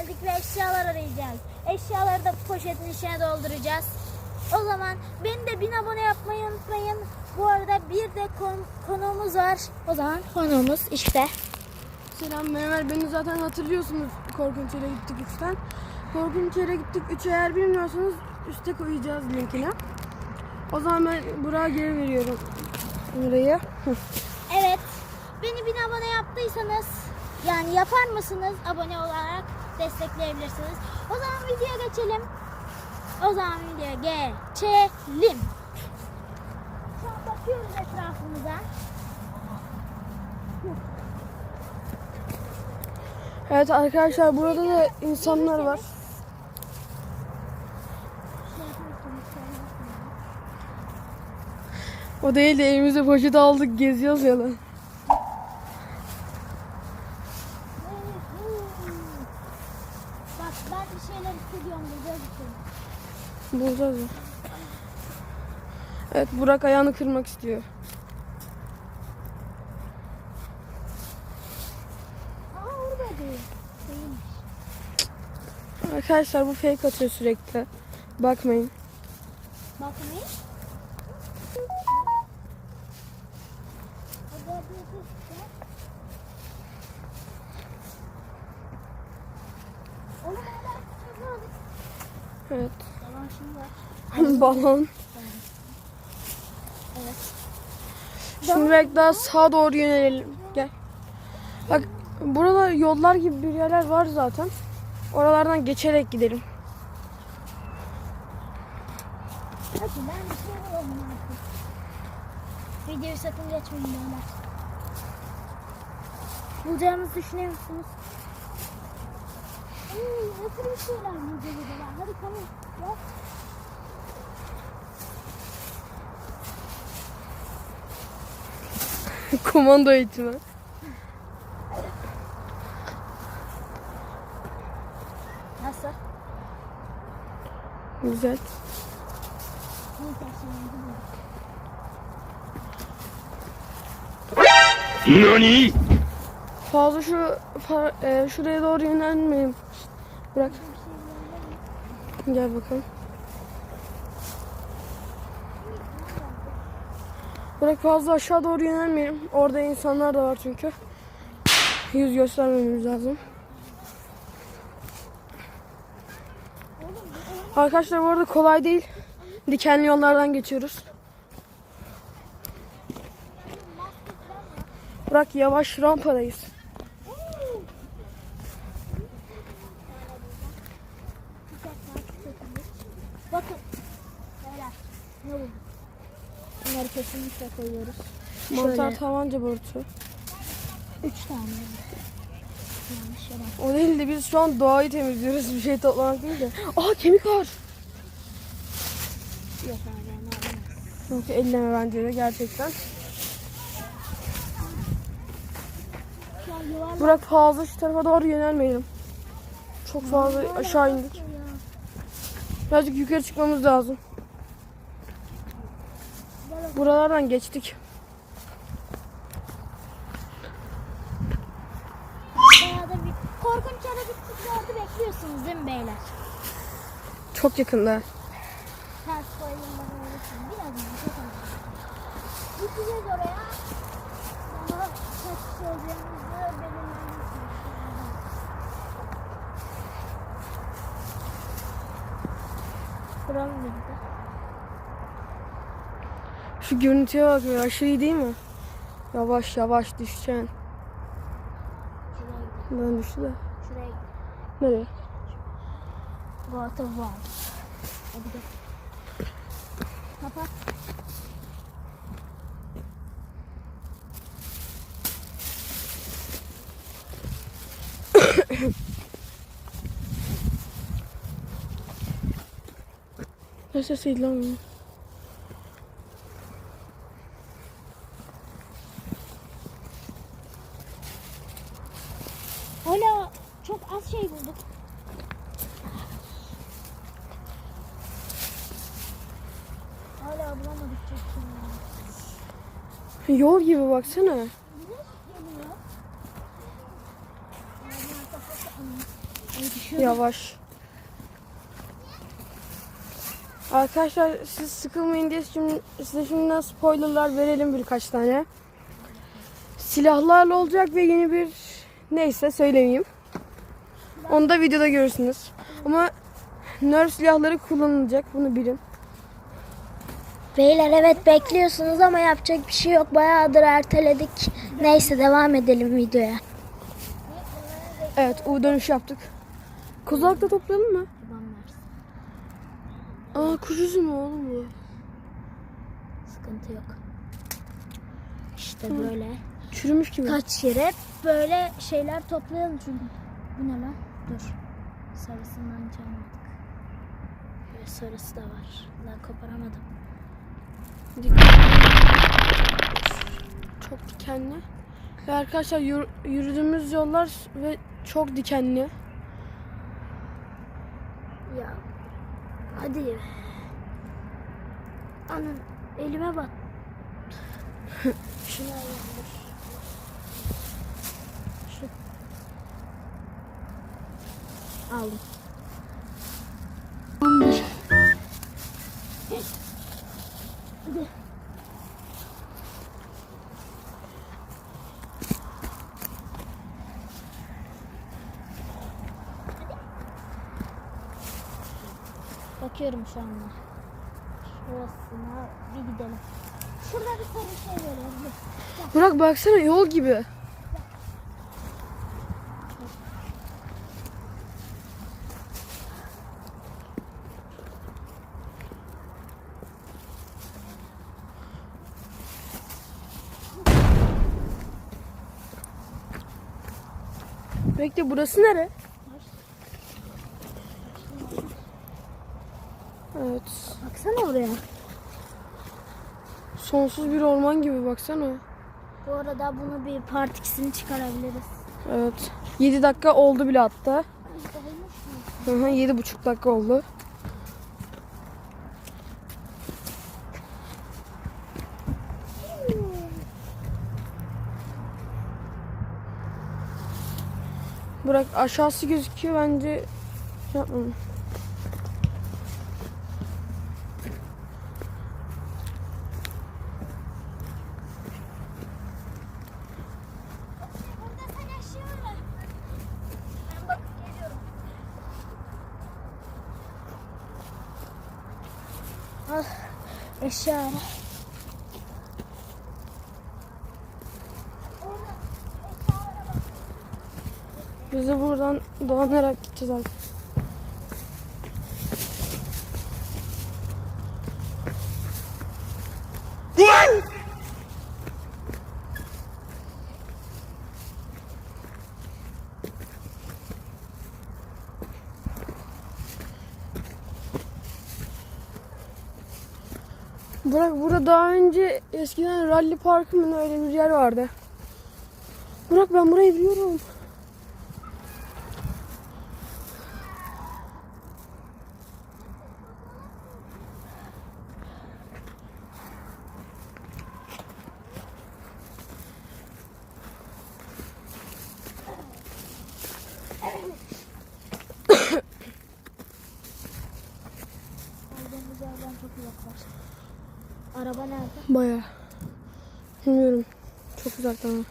geldik ve eşyalar arayacağız. Eşyaları da poşetin içine dolduracağız. O zaman beni de bin abone yapmayı unutmayın. Bu arada bir de kon- konuğumuz var. O zaman konuğumuz işte. Selam Mehmet beni zaten hatırlıyorsunuz Korkunç Yere gittik 3'ten. Korkunç Yere gittik 3'ü eğer bilmiyorsanız üste koyacağız linkini. O zaman ben Burak'a geri veriyorum burayı. Evet. Beni bin abone yaptıysanız yani yapar mısınız abone olarak destekleyebilirsiniz. O zaman videoya geçelim. O zaman videoya geçelim. Şu an bakıyoruz etrafımıza. Evet arkadaşlar burada da insanlar var. O değil de elimize poşet aldık geziyoruz ya lan. Bak ben bir şeyler hissediyorum burada bir şey. Bulacağız ya. Evet Burak ayağını kırmak istiyor. Arkadaşlar bu fake atıyor sürekli. Bakmayın. Bakmayın. Evet. Balon. Evet. Şimdi belki daha sağa doğru yönelelim. Gel. Bak burada yollar gibi bir yerler var zaten. Oralardan geçerek gidelim. Hadi ben bir şey bulalım artık. Videoyu sakın geçmeyin beyler. Bulacağınızı düşünüyor musunuz? Hmm, bir şeyler bulacağız Hadi tamam. Yok. Komando eğitimi. Nasıl? Güzel. 何 Fazla şu fa- e, şuraya doğru yönelmeyin. Bırak. Gel bakalım. Bırak fazla aşağı doğru yönelmeyelim. Orada insanlar da var çünkü. Yüz göstermemiz lazım. Arkadaşlar bu arada kolay değil. Dikenli yollardan geçiyoruz. Bırak yavaş rampadayız. Bakın. Beyler. Ne bu? Bunları kesinlikle koyuyoruz. Mantar Şöyle. tabanca borusu. Üç tane. Yanlış. O değil de biz şu an doğayı temizliyoruz. Bir şey toplamak değil de. Aa kemik var. Yok abi. Yok elleme bence de gerçekten. Bırak fazla şu tarafa doğru yönelmeyelim. Çok fazla aşağı indik. Birazcık yukarı çıkmamız lazım. Buralardan geçtik. Bayağı da bir korkunç yere gittik orada bekliyorsunuz değil mi beyler? Çok yakında. Ters koyayım bana öğretin. Birazdan çok az. Gideceğiz oraya. Ama kaç kişi Buram nerede? Şu görüntüye bak ya. Aşırı iyi değil mi? Yavaş yavaş düşeceksin. Ben düştü de. Şuraya gidelim. Nereye? Water var. Hadi gel. Kapat. Ne sesiydi lan bu? Hala çok az şey bulduk. Hala bulamadık çok şey. Yol gibi baksana. Yavaş. Arkadaşlar siz sıkılmayın diye şimdi, size şimdiden spoilerlar verelim birkaç tane. Silahlarla olacak ve yeni bir neyse söylemeyeyim. Onu da videoda görürsünüz. Ama nerf silahları kullanılacak bunu bilin. Beyler evet bekliyorsunuz ama yapacak bir şey yok. Bayağıdır erteledik. Neyse devam edelim videoya. Evet U dönüş yaptık. Kozalakta toplayalım mı? Aa kuş üzümü oğlum bu. Sıkıntı yok. İşte böyle. Çürümüş gibi. Kaç kere böyle şeyler toplayalım çünkü. Bu ne lan? Dur. Sarısından çalmadık. Böyle sarısı da var. Lan koparamadım. Çok dikenli. Ve arkadaşlar yür- yürüdüğümüz yollar ve çok dikenli. Ya. Hadi. Anam elime bak. Şuna yandır. Şu. Aldım. Tamamdır. Hadi. Bakıyorum şu anda. Şurasına bir gidelim. Şurada bir sarı şey verelim. Burak baksana yol gibi. Bekle burası nere? Evet. Baksana oraya. Sonsuz bir orman gibi baksana. Bu arada bunu bir part ikisini çıkarabiliriz. Evet. 7 dakika oldu bile hatta. Hı hı, yedi buçuk dakika oldu. Bırak aşağısı gözüküyor bence şey yapmam. Burada sen eşya var. Ben bakıp geliyorum. Al eşya ara. Biz de buradan dolanarak gideceğiz artık. Burak burada daha önce eskiden rally parkı mı öyle bir yer vardı. Burak ben burayı biliyorum. Yerden çok uzaklaş. Araba nerede? Baya. Bilmiyorum. Çok uzaktan. ama.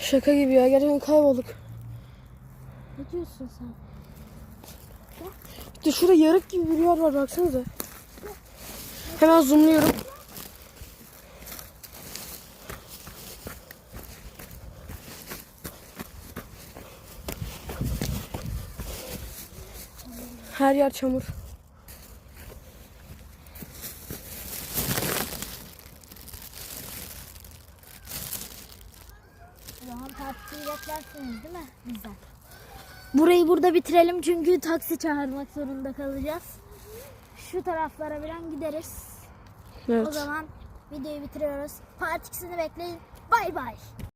Şaka gibi ya. Gerçekten kaybolduk. Ne diyorsun sen? İşte şurada yarık gibi bir yer var baksanıza. Hemen zoomluyorum. Her yer çamur. O zaman taksiyi beklersiniz değil mi bizden? Burayı burada bitirelim çünkü taksi çağırmak zorunda kalacağız. Şu taraflara bilen gideriz. O Evet. zaman videoyu bitiriyoruz. Part ikisini bekleyin. Bay bay.